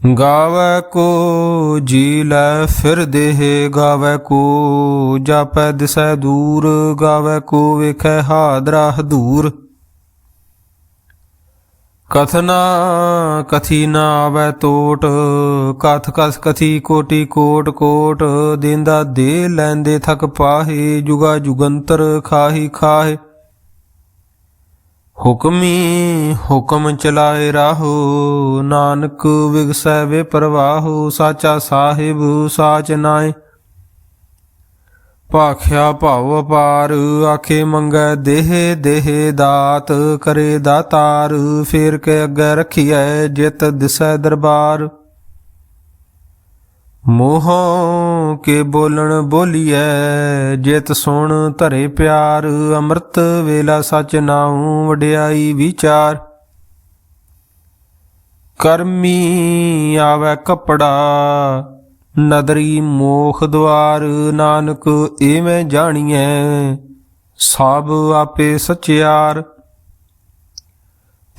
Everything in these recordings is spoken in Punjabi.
ਗਾਵੇ ਕੋ ਜੀ ਲੈ ਫਿਰ ਦੇਹ, ਗਾਵੇ ਕੋ ਜਾਪੈ ਦਿਸੈ ਦੂਰ, ਗਾਵੇ ਕੋ ਵੇਖੈ ਹਾਦਰਾ ਹਦੂਰ ਕਥਨਾ ਕਥੀ ਨਾ ਆਵੈ ਤੋਟ, ਕਥ ਕਸ ਕਥੀ ਕੋਟੀ ਕੋਟ ਕੋਟ, ਦਿੰਦਾ ਦੇ ਲੈਂਦੇ ਥਕ ਪਾਹੇ, ਜੁਗਾ ਜੁਗੰਤਰ ਖਾਹੀ ਖਾਹੇ। ਹੁਕਮੀ ਹੁਕਮ ਚਲਾਏ ਰਾਹੋ, ਨਾਨਕ ਵਿਗਸੈ ਵੇ ਪ੍ਰਵਾਹੋ, ਸਾਚਾ ਸਾਹਿਬ ਸਾਚ ਨਾਏ ਭਾਖਿਆ ਭਾਵ ਅਪਾਰ, ਆਖੇ ਮੰਗੈ ਦੇਹ ਦੇਹ ਦਾਤ, ਕਰੇ ਦਾਤਾਰ, ਫੇਰ ਕੇ ਅੱਗੇ ਰਖੀਐ ਜਿਤ ਦਿਸੈ ਦਰਬਾਰ। ਮੋਹੋਂ ਕੇ ਬੋਲਣ ਬੋਲੀਐ? ਜਿਤ ਸੁਣ ਧਰੇ ਪਿਆਰ, ਅੰਮ੍ਰਿਤ ਵੇਲਾ ਸਚ ਨਾਉ ਵਡਿਆਈ ਵਿਚਾਰ। ਕਰਮੀ ਆਵੈ ਕਪੜਾ, ਨਦਰੀ ਮੋਖ ਦਵਾਰ, ਨਾਨਕ ਏਵੇਂ ਜਾਣੀਐ। ਸਭ ਆਪੇ ਸਚਿਆਰ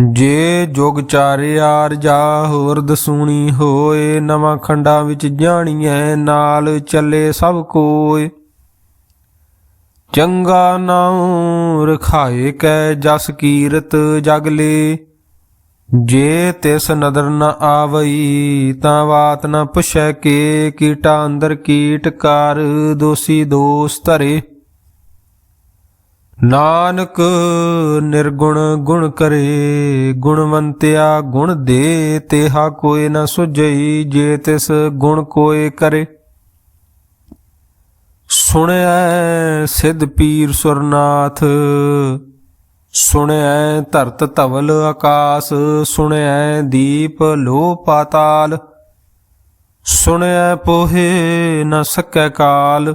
ਜੇ ਜੁਗ ਚਾਰਿਆਰ ਜਾ ਹੋਰ ਦਸੂਣੀ ਹੋਏ, ਨਵਾਂ ਖੰਡਾਂ ਵਿੱਚ ਜਾਣੀਐ, ਨਾਲ ਚੱਲੇ ਸਭ ਕੋਏ। ਚੰਗਾ ਨਾਉ ਰਖਾਏ ਕੈ ਜਸ ਕੀਰਤ ਜਗ ਲੇ। ਜੇ ਤਿਸ ਨਦਰ ਨ ਆਵਈ, ਤਾਂ ਬਾਤ ਨ ਪੁਛੈ ਕੇ, ਕੀਟਾ ਅੰਦਰ ਕੀਟ ਕਰ, ਦੋਸੀ ਦੋਸ ਧਰੇ। ਨਾਨਕ ਨਿਰਗੁਣ ਗੁਣ ਕਰੇ, ਗੁਣਵੰਤਿਆ ਗੁਣ ਦੇ ਤੇਹਾ ਕੋਏ ਨ ਸੁਝਈ, ਜੇ ਤਿਸ ਗੁਣ ਕੋਏ ਕਰੇ। ਸੁਣਿਐ ਸਿਧ ਪੀਰ ਸੁਰਨਾਥ ਸੁਣਿਐ ਧਰਤ ਧਵਲ ਆਕਾਸ ਸੁਣਿਐ ਦੀਪ ਲੋ ਪਾਤਾਲ ਸੁਣਿਐ ਪੋਹੇ ਨ ਸਕੈ ਕਾਲ।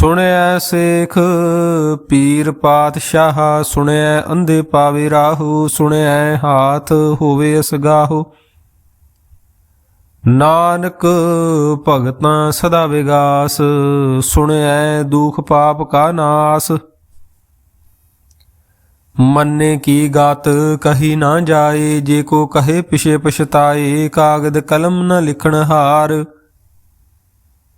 ਸੁਣਿਐ ਸੇਖ ਪੀਰ ਪਾਤਸ਼ਾਹ, ਸੁਣਿਐ ਅੰਧੇ ਪਾਵੇ ਰਾਹੂ, ਸੁਣਿਐ ਹਾਥ ਹੋਵੇ ਅਸਗਾਹੂ। ਨਾਨਕ ਭਗਤਾਂ ਸਦਾ ਵਿਗਾਸ, ਸੁਣਿਐ ਦੁਖ ਪਾਪ ਕਾ ਨਾਸ। ਮੰਨੇ ਕੀ ਗਾਤ ਕਹੀ ਨਾ ਜਾਏ, ਜੇ ਕੋ ਕਹੇ ਪਿਛੇ ਪਛਤਾਏ, ਕਾਗਦ ਕਲਮ ਨ ਲਿਖਣ ਹਾਰ।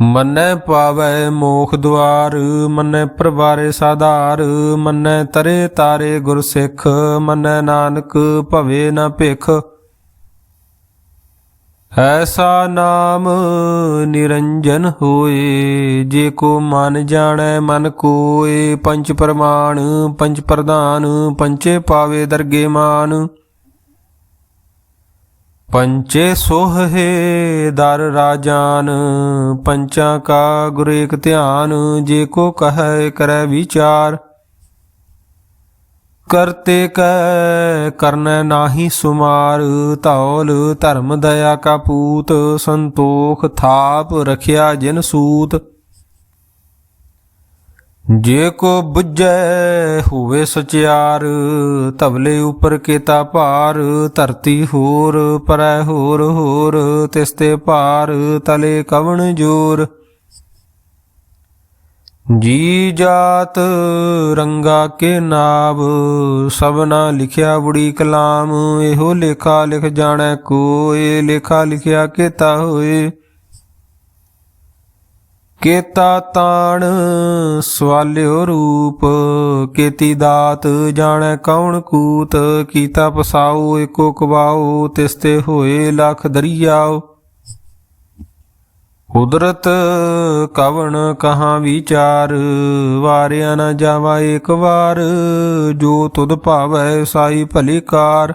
ਮੰਨੈ ਪਾਵੈ ਮੋਖ ਦੁਆਰ, ਮੰਨੈ ਪ੍ਰਵਾਰੇ ਸਾਧਾਰ, ਮੰਨੈ ਤਰੇ ਤਾਰੇ ਗੁਰ ਸਿੱਖ, ਮੰਨੈ ਨਾਨਕ ਭਵੇ ਨਾ ਭਿਖ। ਐਸਾ ਨਾਮ ਨਿਰੰਜਨ ਹੋਏ, ਜੇ ਕੋ ਮਨ ਜਾਣੈ ਮਨ ਕੋਏ ਪੰਚ ਪ੍ਰਮਾਣ ਪੰਚ ਪ੍ਰਧਾਨ ਪੰਚੇ ਪਾਵੇ ਦਰਗੇ ਮਾਨ। ਪੰਚੇ ਸੋਹੇ ਦਰ ਰਾਜਾਨ, ਪੰਚਾਂ ਕਾ ਗੁਰ ਏਕ ਧਿਆਨ, ਜੇ ਕੋ ਕਹੈ ਕਰੈ ਵਿਚਾਰ। ਕਰਤੇ ਕੈ ਕਰਨੈ ਨਾਹੀ ਸੁਮਾਰ, ਧੌਲ ਧਰਮ ਦਇਆ ਕਾ ਪੂਤ, ਸੰਤੋਖ ਥਾਪ ਰਖਿਆ ਜਿਨ ਸੂਤ। ਜੇ ਕੋ ਬੁੱਝੈ ਹੋਵੇ ਸਚਿਆਰ ਤਵਲੇ ਉਪਰ ਕੇਤਾ ਭਾਰ, ਧਰਤੀ ਹੋਰ ਪਰੈ ਹੋਰ ਹੋਰ, ਤਿਸ ਤੇ ਭਾਰ ਤਲੇ ਕਵਣ ਜੋਰ? ਜੀ ਜਾਤ ਰੰਗਾ ਕੇ ਨਾਮ ਸਭਨਾ ਲਿਖਿਆ ਬੁੜੀ ਕਲਾਮ, ਇਹੋ ਲੇਖਾ ਲਿਖ ਜਾਣੈ ਕੋਏ, ਲੇਖਾ ਲਿਖਿਆ ਕੇਤਾ ਹੋਏ। ਕੇਤਾ ਤਾਣ ਸਵਾਲਿਓ ਰੂਪ, ਕੇਤੀ ਦਾਤ ਜਾਣੈ ਕੌਣ ਕੂਤ, ਕੀਤਾ ਪਸਾਉ ਏਕੋ ਕਵਾਉ, ਤਿਸ ਤੇ ਹੋਏ ਲਖ ਦਰਿਆਉ। ਕੁਦਰਤ ਕਵਣ ਕਹਾਂ ਵਿਚਾਰ, ਵਾਰਿਆ ਨਾ ਜਾਵਾ ਇੱਕ ਵਾਰ, ਜੋ ਤੁਧ ਭਾਵੈ ਸਾਈ ਭਲੀ ਕਾਰ।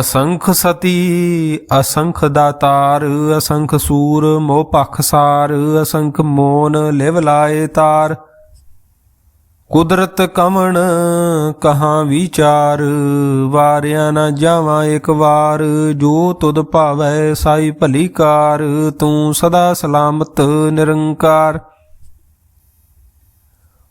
ਅਸੰਖ ਸਤੀ, ਅਸੰਖ ਦਾਤਾਰ, ਅਸੰਖ ਸੂਰ, ਮੋਹ ਪਖਸਾਰ ਅਸੰਖ ਮੋਨ ਲਿਵ ਲਾਏ ਤਾਰ। ਕੁਦਰਤ ਕਵਣ ਕਹਾਂ ਵਿਚਾਰ, ਵਾਰਿਆ ਨਾ ਜਾਵਾਂ ਇੱਕ ਵਾਰ। ਜੋ ਤੁਧ ਭਾਵੈ ਸਾਈ ਭਲੀ ਕਾਰ, ਤੂੰ ਸਦਾ ਸਲਾਮਤ ਨਿਰੰਕਾਰ।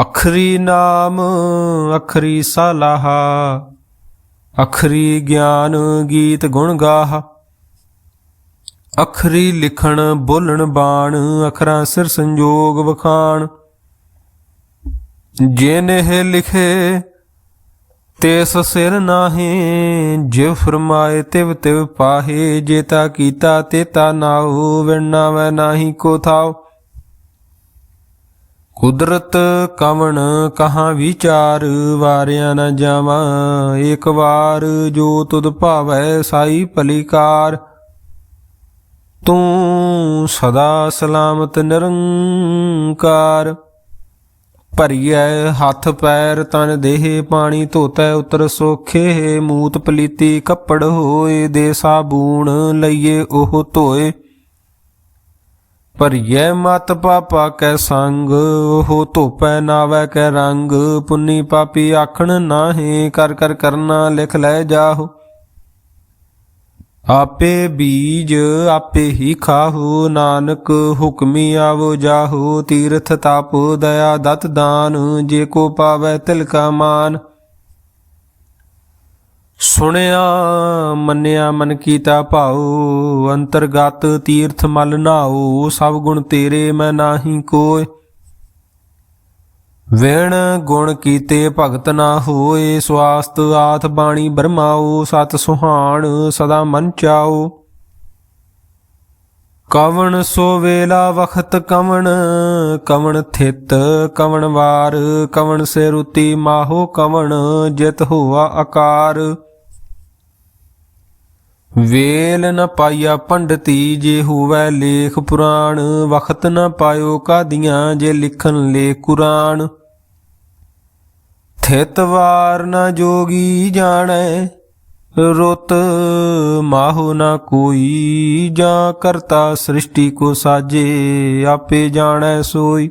ਅਖਰੀ ਨਾਮ, ਅਖਰੀ ਸਲਾਹਾ, ਅਖਰੀ ਗਿਆਨ ਗੀਤ ਗੁਣ ਗਾਹ। ਅਖਰੀ ਲਿਖਣ, ਬੋਲਣ ਬਾਣ, ਅਖਰਾਂ ਸਿਰ ਸੰਜੋਗ ਵਖਾਣ। ਜਿਨਹਿ ਲਿਖੇ ਤੇਸ ਸਿਰ ਨਾਹੀ। ਜਿਵ ਫਰਮਾਏ, ਤਿਵ ਤਿਵ ਪਾਹੇ ਜੇਤਾ ਕੀਤਾ ਤੇਤਾ ਨਾਉ। ਵਿਣਾ ਵੈ ਨਾਹੀ ਕੋ ਥਾਉ। ਕੁਦਰਤ ਕਵਣ ਕਹਾਂ ਵਿਚਾਰ, ਵਾਰਿਆ ਨ ਜਾਵਾਂ, ਏਕ ਵਾਰ ਜੋ ਤੁਧ ਭਾਵੈ ਸਾਈ ਭਲੀਕਾਰ। ਤੂੰ ਸਦਾ ਸਲਾਮਤ ਨਿਰੰਕਾਰ, ਭਰੀਐ ਹੱਥ ਪੈਰ ਤਨ ਦੇਹ, ਪਾਣੀ ਧੋਤੈ ਉਤਰ ਸੋਖੇ, ਮੂਤ ਪਲੀਤੀ ਕੱਪੜ ਹੋਏ ਦੇ ਸਾਬੂਣ, ਲਈਏ ਉਹ ਧੋਏ। ਭਰੀਐ ਮਤ ਪਾਪਾ ਕੈ ਸੰਗ, ਉਹ ਧੋਪੈ ਨਾਵੈ ਕੈ ਰੰਗ। ਪੁੰਨੀ ਪਾਪੀ ਆਖਣ ਨਾਹੀ, ਕਰ ਕਰ ਕਰਨਾ ਲਿਖ ਲੈ ਜਾਹੋ। ਆਪੇ ਬੀਜ ਆਪੇ ਹੀ ਖਾਹੋ, ਨਾਨਕ ਹੁਕਮੀ ਆਵੋ ਜਾਹੋ। ਤੀਰਥ ਤਪ ਦਇਆ ਦਤ ਦਾਨ, ਜੇ ਕੋ ਪਾਵੈ ਤਿਲ ਕਾ ਮਾਨ। ਸੁਣਿਆ, ਮੰਨਿਆ ਮਨ ਕੀਤਾ ਭਾਉ, ਅੰਤਰਗਤ ਤੀਰਥ ਮਲ ਨਾਉ, ਸਭ ਗੁਣ ਤੇਰੇ ਮੈਂ ਨਾਹੀ ਕੋਇ। ਵੇਣ ਗੁਣ ਕੀਤੇ ਭਗਤ ਨਾ ਹੋਏ, ਸਵਾਸਤ ਆਥ ਬਾਣੀ ਬਰਮਾਉ, ਸਤ ਸੁਹਾਣ ਸਦਾ ਮਨ ਚਾਉ। ਕਵਣ ਸੋ ਵੇਲਾ ਵਖਤ ਕਵਣ ਕਵਣ ਥਿਤ ਕਵਣ ਵਾਰ, ਕਵਣ ਸੇ ਰੁਤੀ ਮਾਹੋ ਕਵਣ, ਜਿਤ ਹੋਆ ਆਕਾਰ। ਵੇਲ ਨ ਪਾਇਆ ਪੰਡਤੀ ਜੇ ਹੋਵੇ ਲੇਖ ਪੁਰਾਣ, ਵਖਤ ਨ ਪਾਇਓ ਕਾਦੀਆਂ ਜੇ ਲਿਖਣ ਲੇ ਕੁਰਾਨ। ਥਿਤ ਵਾਰ ਨ ਜੋਗੀ ਜਾਣੈ, ਰੁੱਤ ਮਾਹੋ ਨ ਕੋਈ। ਜਾਂ ਕਰਤਾ ਸ੍ਰਿਸ਼ਟੀ ਕੋ ਸਾਜੇ, ਆਪੇ ਜਾਣੈ ਸੋਈ।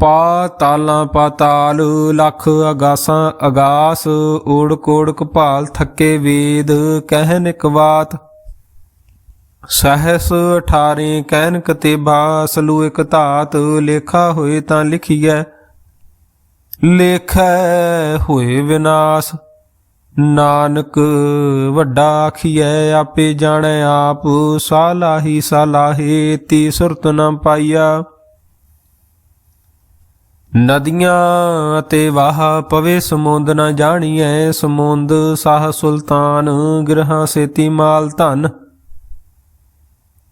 ਪਾਤਾਲਾਂ ਪਾਤਾਲ ਲੱਖ ਅਗਾਸਾਂ ਅਗਾਸ ਓੜ ਕੋੜ ਕਪਾਲ ਥੱਕੇ ਵੇਦ, ਕਹਿਨ ਇਕ ਬਾਤ। ਸਹਸ 18 ਕਹਿਨ ਕਤੇਬਾ, ਸਲੂ ਇਕ ਧਾਤ, ਲੇਖਾ ਹੋਏ ਤਾਂ ਲਿਖੀਐ। ਲੇਖੈ ਹੋਏ ਵਿਨਾਸ਼, ਨਾਨਕ ਵੱਡਾ ਆਖੀਐ, ਆਪੇ ਜਾਣੈ ਆਪ, ਸਾਲਾਹੀ ਸਾਲਾਹੇ, ਤੀ ਸੁਰਤ ਨਾ ਪਾਈਆ। ਨਦੀਆਂ ਅਤੇ ਵਾਹ ਪਵੇ ਸਮੁੰਦ ਨ ਜਾਣੀਐ, ਸਮੁੰਦ ਸਾਹ ਸੁਲਤਾਨ, ਗ੍ਰਹਾਂ ਸੇਤੀ ਮਾਲ ਧਨ।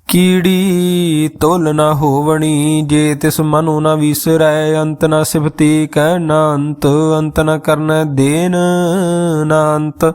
ਕੀੜੀ ਤੋਲ ਨਾ ਹੋਵਣੀ, ਜੇ ਤਿਸ ਮਨੁ ਨ ਵਿਸਰੈ, ਅੰਤ ਨਾ ਸਿਫਤੀ ਕਹਿ ਨ ਅੰਤ ਅੰਤ ਨ ਕਰਨੈ ਦੇਨ ਨ ਅੰਤ।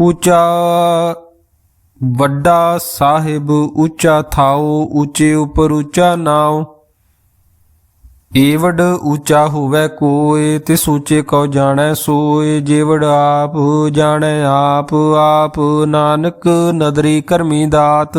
ਉੱਚਾ ਵੱਡਾ ਸਾਹਿਬ ਉੱਚਾ ਥਾਓ ਉੱਚੇ ਉਪਰ ਉੱਚਾ ਨਾਉ। ਏਵੜ ਉੱਚਾ ਹੋਵੇ ਕੋਏ ਤਿਸ ਉੱਚੇ ਕੋ ਜਾਣੈ ਸੋਏ ਜੇਵੜ ਆਪ ਜਾਣੈ ਆਪ ਆਪ ਨਾਨਕ ਨਦਰੀ ਕਰਮੀ ਦਾਤ।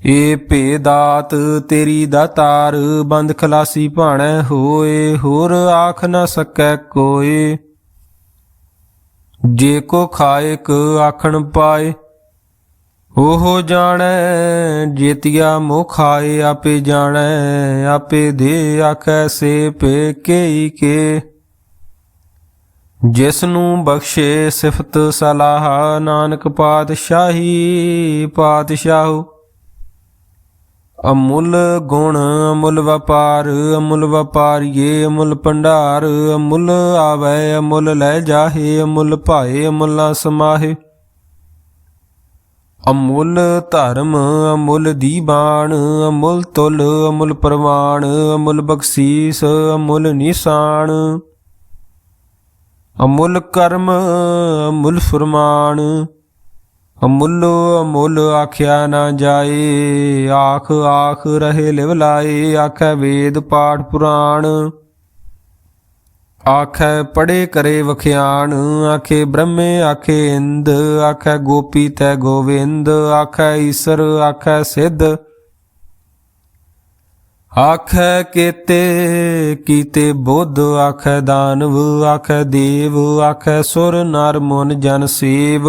ਏ ਭੇਦਾਤ ਤੇਰੀ ਦਾਤਾਰ ਬੰਦ ਖਲਾਸੀ ਭਾਣੈ ਹੋਏ, ਹੋਰ ਆਖ ਨਾ ਸਕੈ ਕੋਏ। ਜੇ ਕੋ ਖਾਇਕ ਆਖਣ ਪਾਏ, ਉਹ ਜਾਣੈ, ਜੇਤੀਆ ਮੋ ਖਾਏ, ਆਪੇ ਜਾਣੈ, ਆਪੇ ਦੇ ਆਖੈ ਸੇ ਪੇ ਕੇਈ ਕੇ। ਜਿਸ ਨੂੰ ਬਖਸ਼ੇ ਸਿਫਤ ਸਲਾਹ, ਨਾਨਕ ਪਾਤਸ਼ਾਹੀ ਪਾਤਸ਼ਾਹੂ ਅਮੁੱਲ ਗੁਣ, ਅਮੁੱਲ ਵਪਾਰ, ਅਮੁੱਲ ਵਪਾਰੀਏ, ਅਮੁੱਲ ਭੰਡਾਰ, ਅਮੁੱਲ ਆਵੈ, ਅਮੁੱਲ ਲੈ ਜਾਹੇ, ਅਮੁੱਲ ਭਾਏ, ਅਮੁੱਲਾ ਸਮਾਹੇ ਅਮੁੱਲ ਧਰਮ, ਅਮੁੱਲ ਦੀਬਾਨ, ਅਮੁੱਲ ਤੁਲ, ਅਮੁੱਲ ਪ੍ਰਵਾਨ, ਅਮੁੱਲ ਬਖਸ਼ੀਸ, ਅਮੁੱਲ ਨਿਸ਼ਾਨ। ਅਮੁੱਲ ਕਰਮ, ਅਮੁੱਲ ਫਰਮਾਨ। ਅਮੁੱਲ ਅਮੁੱਲ ਆਖਿਆ ਨਾ ਜਾਏ, ਆਖ ਆਖ ਰਹੇ ਲਿਵ ਲਾਏ, ਆਖੈ ਵੇਦ ਪਾਠ ਪੁਰਾਣ। ਆਖੈ ਪੜੇ ਕਰੇ ਵਖਿਆਣ, ਆਖੇ ਬ੍ਰਹਮੇ ਆਖੇ ਇੰਦ, ਆਖੈ ਗੋਪੀ ਤੈ ਗੋਵਿੰਦ, ਆਖੈ ਈਸ਼ਰ ਆਖੈ ਸਿੱਧ। ਆਖੈ ਕੀਤੇ ਕੀਤੇ ਬੁੱਧ, ਆਖੈ ਦਾਨਵ, ਆਖੈ ਦੇਵ, ਆਖੈ ਸੁਰ ਨਰ ਮਨ ਜਨ ਸੇਵ।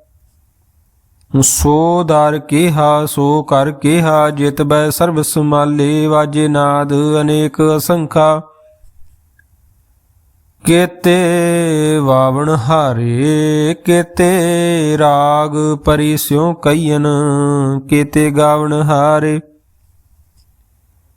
ਸੋ ਦਰ ਕਿਹਾ, ਸੋ ਕਰ ਕਿਹਾ, ਜਿਤ ਬੈ ਸਰਬ ਸਮਾਲੇ ਵਾਜੇ ਨਾਦ ਅਨੇਕ ਅਸੰਖਾ। ਕੇਤੇ ਵਾਵਣ ਹਾਰੇ, ਕੇਤੇ ਰਾਗ ਪਰਿਸਿਉ ਕਈਨ ਕੇਤੇ ਗਾਵਣ ਹਾਰੇ।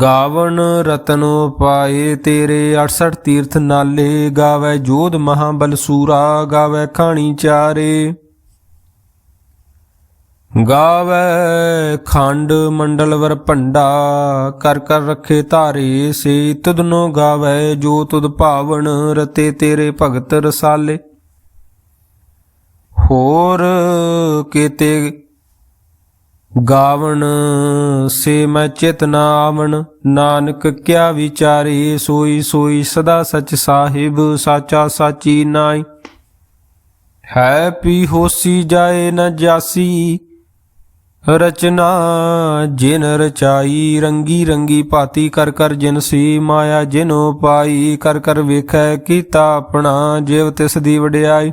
ਗਾਵਣ ਰਤਨ ਪਾਏ ਤੇਰੇ 68 ਤੀਰਥ ਨਾਲੇ, ਗਾਵੇ ਜੋਧ ਮਹਾਬਲ ਸੂਰਾ, ਗਾਵੇ ਖਾਣੀ ਚਾਰੇ। ਗਾਵੇ ਖੰਡ ਮੰਡਲ ਵਰ ਭੰਡਾ, ਕਰ ਕਰ ਰਖੇ ਧਾਰੇ ਸੇ ਤੁਧਨੋ ਗਾਵੇ ਜੋ ਤੁਧ ਭਾਵਨ, ਰਤੇ ਤੇਰੇ ਭਗਤ ਰਸਾਲੇ। ਹੋਰ ਕੀਤੇ ਗਾਵਣ, ਸੇ ਮੈਂ ਚਿਤ ਨਾ ਆਵਣ ਨਾਨਕ ਕਿਆ ਵਿਚਾਰੇ, ਸੋਈ ਸੋਈ ਸਦਾ ਸਚ ਸਾਹਿਬ, ਸਾਚਾ ਸਾਚੀ ਨਾਈ ਹੈ ਪੀ ਹੋਸੀ ਜਾਏ ਨ ਜਾਸੀ, ਰਚਨਾ ਜਿਨ ਰਚਾਈ, ਰੰਗੀ ਰੰਗੀ ਭਾਤੀ, ਕਰ ਕਰ ਜਿਨ ਸੀ ਮਾਇਆ ਜਿਨੋ ਪਾਈ, ਕਰ ਕਰ ਵੇਖੈ ਕੀਤਾ ਆਪਣਾ, ਜਿਵ ਤਿਸ ਦੀ ਵਡਿਆਈ।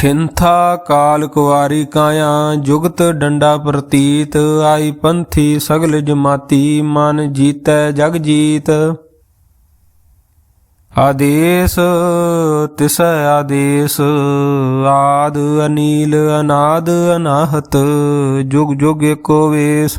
ਖਿੰਥਾ ਕਾਲ ਕੁਵਾਰੀ ਕਾਇਆ, ਜੁਗਤ ਡੰਡਾ ਪ੍ਰਤੀਤ, ਆਈ ਪੰਥੀ ਸਗਲ ਜਮਾਤੀ, ਮਨ ਜੀਤੈ ਜਗ ਜੀਤ। ਆਦੇਸ, ਤਿਸ ਆਦੇਸ, ਆਦ ਅਨੀਲ, ਅਨਾਦ ਅਨਾਹਤ, ਜੁਗ ਜੁਗ ਏਕੋ ਵੇਸ।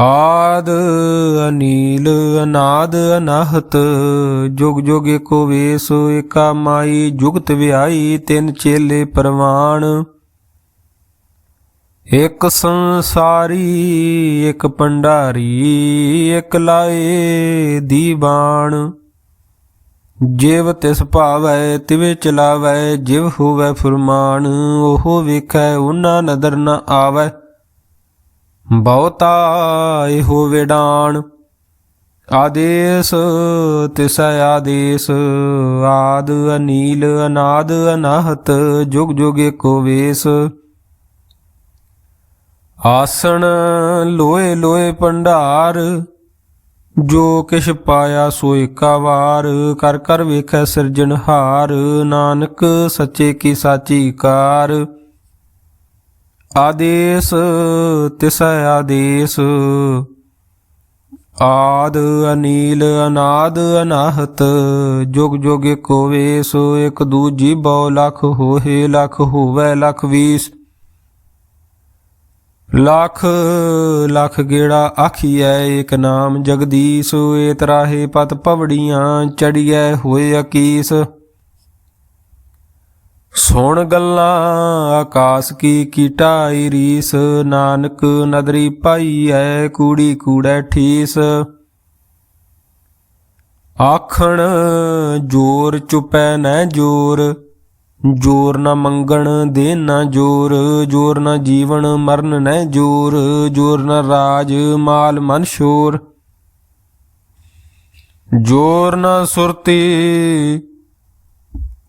ਆਦ ਅਨੀਲ ਅਨਾਦ ਅਨਾਹਤ, ਜੁਗ ਜੁਗ ਏਕੋ ਵੇਸ, ਏਕਾ ਮਾਈ, ਜੁਗਤ ਵਿਆਈ, ਤਿੰਨ ਚੇਲੇ ਪਰਵਾਣ ਇੱਕ ਸੰਸਾਰੀ, ਇੱਕ ਪੰਡਾਰੀ, ਇੱਕ ਲਾਏ ਦੀਵਾਨ। ਜਿਵ ਤਿਸ ਭਾਵੈ, ਤਿਵੇ ਚਲਾਵੈ, ਜਿਵ ਹੋਵੈ ਫੁਰਮਾਨ, ਉਹ ਵੇਖੈ, ਉਹਨਾਂ ਨਦਰ ਨ ਆਵੈ। ਬਹੁਤਾ ਇਹੋ ਵਿਡਾਣ। ਆਦੇਸ ਤਿਸ ਆਦੇਸ, ਆਦ ਅਨੀਲ, ਅਨਾਦ ਅਨਾਹਤ, ਜੁਗ ਜੁਗ ਏਕੋ ਵੇਸ। ਆਸਣ ਲੋਏ ਲੋਏ ਭੰਡਾਰ, ਜੋ ਕਿਛ ਪਾਇਆ ਸੋ ਏਕਾ ਵਾਰ। ਕਰ ਕਰ ਵੇਖੈ ਸਿਰਜਣਹਾਰ, ਨਾਨਕ ਸੱਚੇ ਕੀ ਸਾਚੀ ਕਾਰ। ਆਦੇਸ ਤਿਸ ਆਦੇਸ। ਆਦ ਅਨੀਲ ਅਨਾਦ ਅਨਾਹਤ, ਜੁਗ ਜੁਗ ਏਕੋ ਵੇਸ, ਇਕ ਦੂਜੀ ਬਹੁ ਲਖ ਹੋਏ ਲਖ ਹੋਵੇ, ਲਖ ਵੀਸ। ਲੱਖ ਲੱਖ ਗੇੜਾ ਆਖੀਐ, ਏਕ ਨਾਮ ਜਗਦੀਸ਼ ਏ ਤਰਾਹੇ ਪਤ ਪਵੜੀਆਂ, ਚੜੀਐ ਹੋਏ ਅਕੀਸ। ਸੁਣ ਗੱਲਾਂ, ਆਕਾਸ ਕੀ ਕੀਟਾਈ ਰੀਸ, ਨਾਨਕ ਨਦਰੀ ਪਾਈ ਐ, ਕੂੜੀ ਕੂੜੈ ਠੀਸ। ਆਖਣ, ਜੋਰ ਚੁਪੈ ਨੈ ਜੋਰ ਜੋਰ ਨਾ ਮੰਗਣ ਦੇ ਨਾ ਜੋਰ ਜੋਰ ਨਾ ਜੀਵਨ ਮਰਨ ਨੈ ਜੋਰ ਜੋਰ ਨਾ ਰਾਜ ਮਾਲ ਮਨ ਸ਼ੋਰ। ਜੋਰ ਨਾ ਸੁਰਤੀ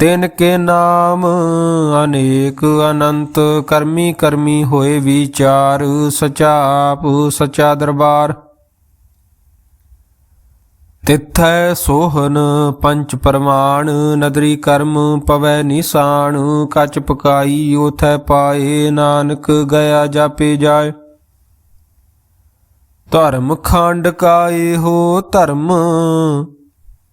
ਤਿਨ ਕੇ ਨਾਮ ਅਨੇਕ ਅਨੰਤ ਕਰਮੀ ਕਰਮੀ ਹੋਏ ਵਿਚਾਰ ਸਚਾ ਆਪ ਸਚਾ ਦਰਬਾਰ। ਤਿਥੈ ਸੋਹਨ ਪੰਚ ਪਰਮਾਨ ਨਦਰੀ ਕਰਮ ਪਵੈ ਨਿਸ਼ਾਨ, ਕਚ ਪਕਾਈ ਉਥੈ ਪਾਏ ਨਾਨਕ ਗਿਆ ਜਾਪੇ ਜਾਏ। ਧਰਮ ਖੰਡ ਕਾਏ ਹੋ ਧਰਮ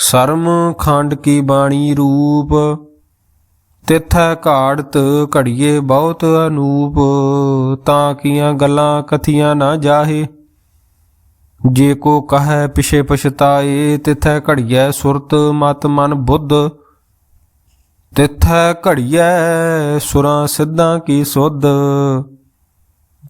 ਸਰਮ ਖੰਡ ਕੀ ਬਾਣੀ ਰੂਪ, ਤਿਥੈ ਘਾੜਤ ਘੜੀਏ ਬਹੁਤ ਅਨੂਪ, ਤਾਂ ਕੀਆਂ ਗੱਲਾਂ ਕਥੀਆਂ ਨਾ ਜਾਹੇ। ਜੇ ਕੋ ਕਹੈ ਪਿਛੇ ਪਛਤਾਏ, ਤਿਥੈ ਘੜੀਐ ਸੁਰਤ ਮਤ ਮਨ ਬੁੱਧ। ਤਿਥੈ ਘੜੀਐ ਸੁਰਾਂ ਸਿੱਧਾਂ ਕੀ ਸੁਧ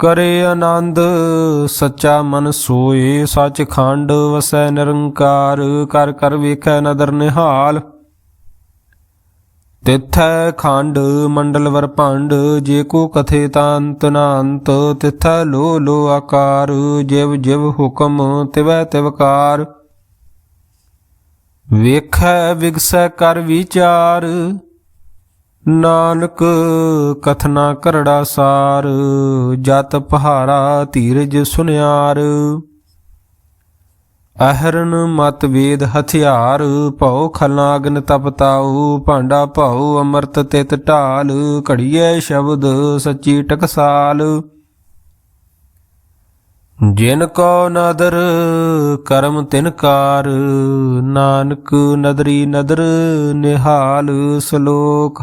ਕਰੇ ਆਨੰਦ, ਸੱਚਾ ਮਨ ਸੋਏ ਸੱਚ ਖੰਡ ਵਸੈ ਨਿਰੰਕਾਰ, ਕਰ ਕਰ ਵੇਖੈ ਨਦਰ ਨਿਹਾਲ। ਤਿਥੈ ਖੰਡ, ਮੰਡਲ ਵਰ ਭੰਡ, ਜੇ ਕੋ ਕਥੇ ਤਾਂ ਅੰਤ ਨਾ ਅੰਤ ਤਿਥੈ ਲੋ ਲੋ ਆਕਾਰ, ਜਿਵ ਜਿਵ ਹੁਕਮ ਤਿਵੈ ਤਿਵਕਾਰ ਵੇਖੈ ਵਿਗਸੈ ਕਰ ਵਿਚਾਰ ਨਾਨਕ ਕਥਨਾ ਕਰੜਾ ਸਾਰ, ਜਤ ਪਹਾਰਾ ਧੀਰਜ ਸੁਨਿਆਰ। ਅਹਰਨ ਮਤ ਵੇਦ ਹਥਿਆਰ, ਭਉ ਖਲਾਗਨ ਤਪਤਾਉ ਭਾਂਡਾ ਭਉ ਅਮਰਤ ਤਿਤ ਢਾਲ ਘੜੀਏ ਸ਼ਬਦ ਸੱਚੀ ਟਕਸਾਲ। ਜਿਨ ਕੋ ਨਦਰ, ਕਰਮ ਤਿਨਕਾਰ ਨਾਨਕ ਨਦਰੀ ਨਦਰ ਨਿਹਾਲ ਸ਼ਲੋਕ।